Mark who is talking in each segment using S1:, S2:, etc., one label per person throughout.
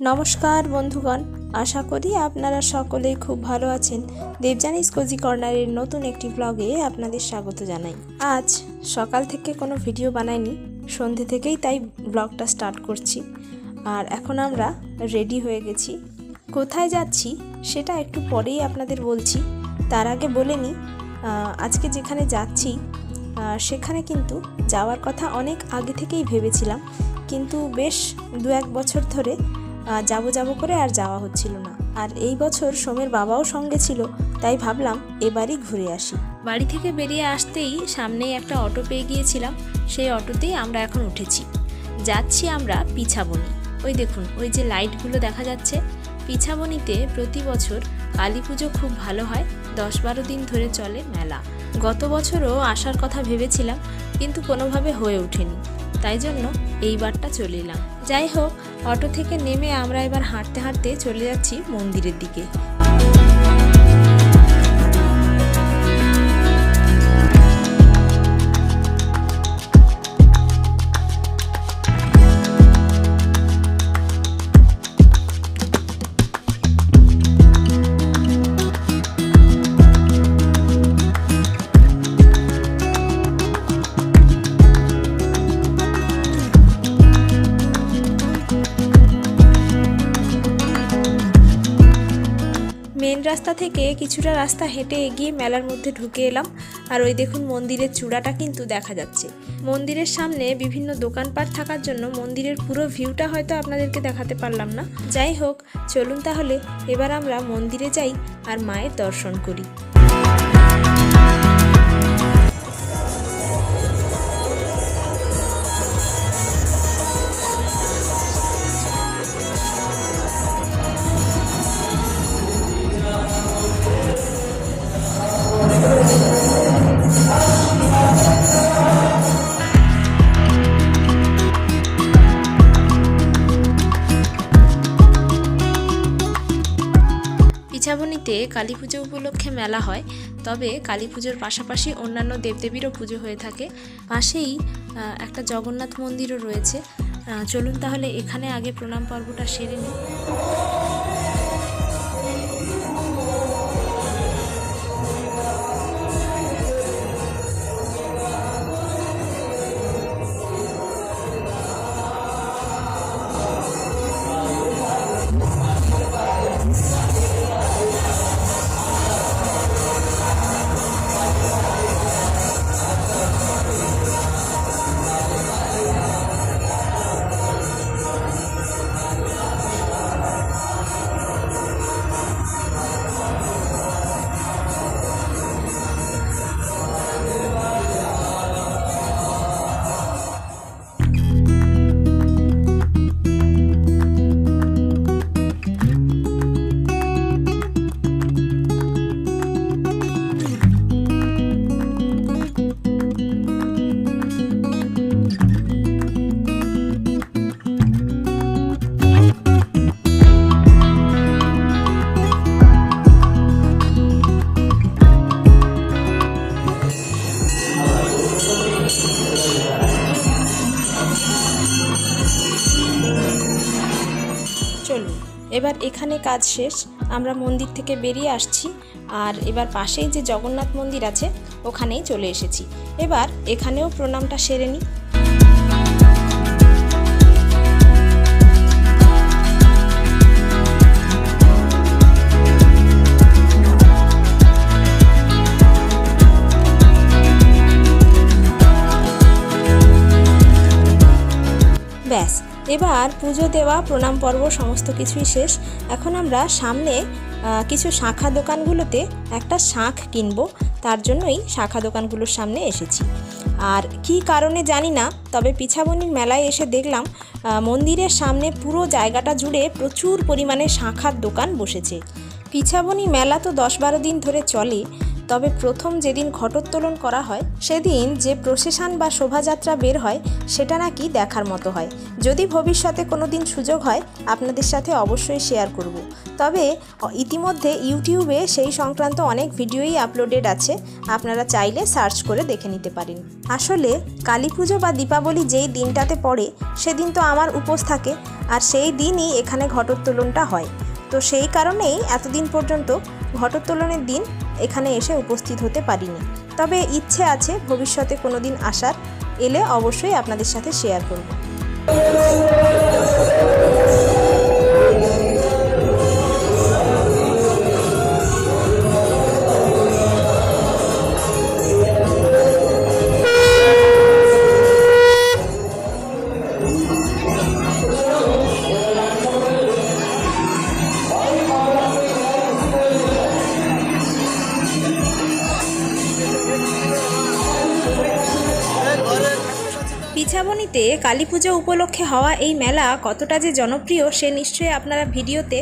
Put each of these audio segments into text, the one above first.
S1: নমস্কার বন্ধুগণ, আশা করি আপনারা সকলেই খুব ভালো আছেন। দেবজানিস কোজি কর্নারের নতুন একটি ব্লগে আপনাদের স্বাগত জানাই। আজ সকাল থেকে কোনো ভিডিও বানাইনি, সন্ধে থেকেই তাই ব্লগটা স্টার্ট করছি। আর এখন আমরা রেডি হয়ে গেছি। কোথায় যাচ্ছি সেটা একটু পরেই আপনাদের বলছি। তার আগে বলে নিই আজকে যেখানে যাচ্ছি সেখানে কিন্তু যাওয়ার কথা অনেক আগে থেকেই ভেবেছিলাম। কিন্তু বেশ দু এক বছর ধরে যাব যাব করে আর যাওয়া হচ্ছিল না। আর এই বছর সোমের বাবাও সঙ্গে ছিল, তাই ভাবলাম এবারই ঘুরে আসি। বাড়ি থেকে বেরিয়ে আসতেই সামনেই একটা অটো পেয়ে গিয়েছিলাম, সেই অটোতেই আমরা এখন উঠেছি। যাচ্ছি আমরা পিছাবনি। ওই দেখুন, ওই যে লাইটগুলো দেখা যাচ্ছে, পিছাবনিতে প্রতি বছর কালী পুজো খুব ভালো হয়, দশ বারো দিন ধরে চলে মেলা। গত বছরও আসার কথা ভেবেছিলাম, কিন্তু কোনোভাবে হয়ে ওঠেনি। তাই জন্য এইবারটা চলে এলাম। যাই হোক, অটো থেকে নেমে আমরা এবার হাঁটতে হাঁটতে চলে যাচ্ছি মন্দিরের দিকে। রাস্তা থেকে কিছুটা রাস্তা হেঁটে এগিয়ে মেলার মধ্যে ঢুকে এলাম। আর ওই দেখুন মন্দিরের চূড়াটা কিন্তু দেখা যাচ্ছে। মন্দিরের সামনে বিভিন্ন দোকানপাট থাকার জন্য মন্দিরের পুরো ভিউটা হয়তো আপনাদেরকে দেখাতে পারলাম না। যাই হোক, চলুন তাহলে এবার আমরা মন্দিরে যাই আর মায়ের দর্শন করি। পিছাবনিতে কালী পুজো উপলক্ষে মেলা হয়, তবে কালী পুজোর পাশাপাশি অন্যান্য দেবদেবীরও পুজো হয়ে থাকে। পাশেই একটা জগন্নাথ মন্দিরও রয়েছে। চলুন তাহলে এখানে আগে প্রণাম পর্বটা সেরে নিই। চলুন, এবার এখানে কাজ শেষ। আমরা মন্দির থেকে বেরিয়ে আসছি আর এবার পাশেই যে জগন্নাথ মন্দির আছে, ওখানেই চলে এসেছি। এবার এখানেও প্রণামটা সেরে নিই। এবার পুজো দেওয়া, প্রণাম পর্ব, সমস্ত কিছুই শেষ। এখন আমরা সামনে কিছু শাখা দোকানগুলোতে একটা শাঁখ কিনবো। তার জন্যই শাখা দোকানগুলোর সামনে এসেছি। আর কি কারণে জানি না, তবে পিছাবনির মেলায় এসে দেখলাম মন্দিরের সামনে পুরো জায়গাটা জুড়ে প্রচুর পরিমাণে শাঁখার দোকান বসেছে। পিছাবনি মেলা তো দশ বারো দিন ধরে চলে তবে প্রথম যেদিন ঘটোত্তোলন করা হয়, সেদিন যে প্রসেশন বা শোভাযাত্রা বের হয়, সেটা নাকি দেখার মতো হয়। যদি ভবিষ্যতে কোনো দিন সুযোগ হয়, আপনাদের সাথে অবশ্যই শেয়ার করব। তবে ইতিমধ্যে ইউটিউবে সেই সংক্রান্ত অনেক ভিডিওই আপলোডেড আছে। আপনারা চাইলে সার্চ করে দেখে নিতে পারেন। আসলে কালী পুজো বা দীপাবলি যেই দিনটাতে পড়ে, সেদিন তো আমার উপোস থাকে। আর সেই দিনই এখানে ঘটোত্তোলনটা হয়। তো সেই কারণেই এতদিন পর্যন্ত ঘটোত্তোলনের দিন এখানে এসে উপস্থিত হতে পারিনি। তবে ইচ্ছে আছে ভবিষ্যতে কোনো দিন আসার, এলে অবশ্যই আপনাদের সাথে শেয়ার করব। পিছাবনিতে কালী পুজো উপলক্ষে হওয়া এই মেলা কতটা যে জনপ্রিয়, সে নিশ্চয়ই আপনারা ভিডিওতে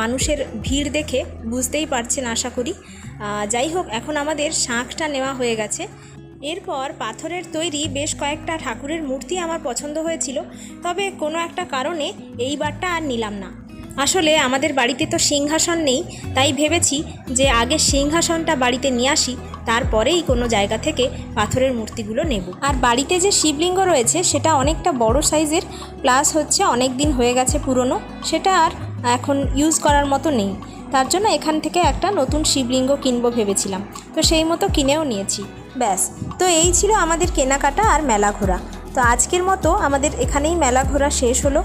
S1: মানুষের ভিড় দেখে বুঝতেই পারছেন আশা করি। যাই হোক, এখন আমাদের শাঁখটা নেওয়া হয়ে গেছে। এরপর পাথরের তৈরি বেশ কয়েকটা ঠাকুরের মূর্তি আমার পছন্দ হয়েছিল, তবে কোনো একটা কারণে এইবারটা আর নিলাম না। আসলে আমাদের বাড়িতে তো সিংহাসন নেই, তাই ভেবেছি যে আগে সিংহাসনটা বাড়িতে নিয়ে আসি তারপরেই কোনো জায়গা থেকে পাথরের মূর্তিগুলো নেব। আর বাড়িতে যে শিবলিঙ্গ রয়েছে, সেটা অনেকটা বড় সাইজের, প্লাস হচ্ছে অনেক দিন হয়ে গেছে পুরনো, সেটা আর এখন ইউজ করার মতো নেই। তার জন্য এখান থেকে একটা নতুন শিবলিঙ্গ কিনবো ভেবেছিলাম। তো সেই মতো কিনেও নিয়েছি। ব্যাস। তো এই ছিল আমাদের কেনাকাটা আর মেলা ঘোরা। তো আজকের মতো আমাদের এখানেই মেলা ঘোরা শেষ হলো।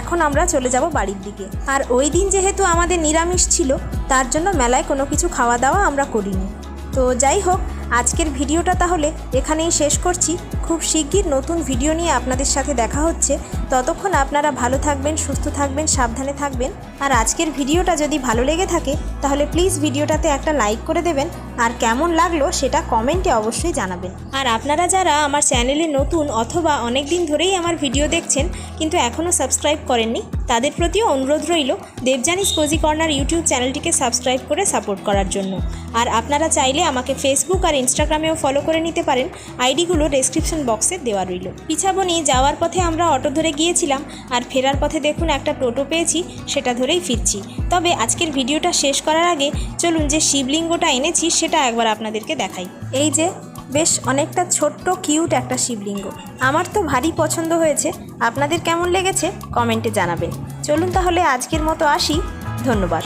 S1: এখন আমরা চলে যাব বাড়ির দিকে। আর ওই দিন যেহেতু আমাদের নিরামিষ ছিল, তার জন্য মেলায় কোনো কিছু খাওয়া দাওয়া আমরা করিনি। তো যাই হোক আজকের ভিডিওটা তাহলে এখানেই শেষ করছি। খুব শিগগির নতুন ভিডিও নিয়ে আপনাদের সাথে দেখা হচ্ছে। ততক্ষণ আপনারা ভালো থাকবেন, সুস্থ থাকবেন, সাবধানে থাকবেন। আর আজকের ভিডিওটা যদি ভালো লেগে থাকে, তাহলে প্লিজ ভিডিওটাতে একটা লাইক করে দেবেন। আর কেমন লাগল সেটা কমেন্টে অবশ্যই জানাবেন। আর আপনারা যারা আমার চ্যানেলে নতুন অথবা অনেক দিন ধরেই আমার ভিডিও দেখছেন, কিন্তু এখনও সাবস্ক্রাইব করেননি, তাদের প্রতিও অনুরোধ রইল দেবজানিস কোজি কর্নার ইউটিউব চ্যানেলটিকে সাবস্ক্রাইব করে সাপোর্ট করার জন্য। আর আপনারা চাইলে আমাকে ফেসবুক আর ইনস্টাগ্রামেও ফলো করে নিতে পারেন। আইডিগুলো ডেসক্রিপশন বক্সে দেওয়া রইল। পিছাবনি যাওয়ার পথে আমরা অটো ধরে গিয়েছিলাম, আর ফেরার পথে দেখুন একটা টোটো পেয়েছি, সেটা ধরেই ফিরছি। তবে আজকের ভিডিওটা শেষ করার আগে চলুন যে শিবলিঙ্গটা এনেছি, সেটা একবার আপনাদেরকে দেখাই। এই যে, বেশ অনেকটা ছোট্ট, কিউট একটা শিবলিঙ্গ। আমার তো ভারী পছন্দ হয়েছে। আপনাদের কেমন লেগেছে? কমেন্টে জানাবেন। চলুন তাহলে আজকের মতো আসি। ধন্যবাদ।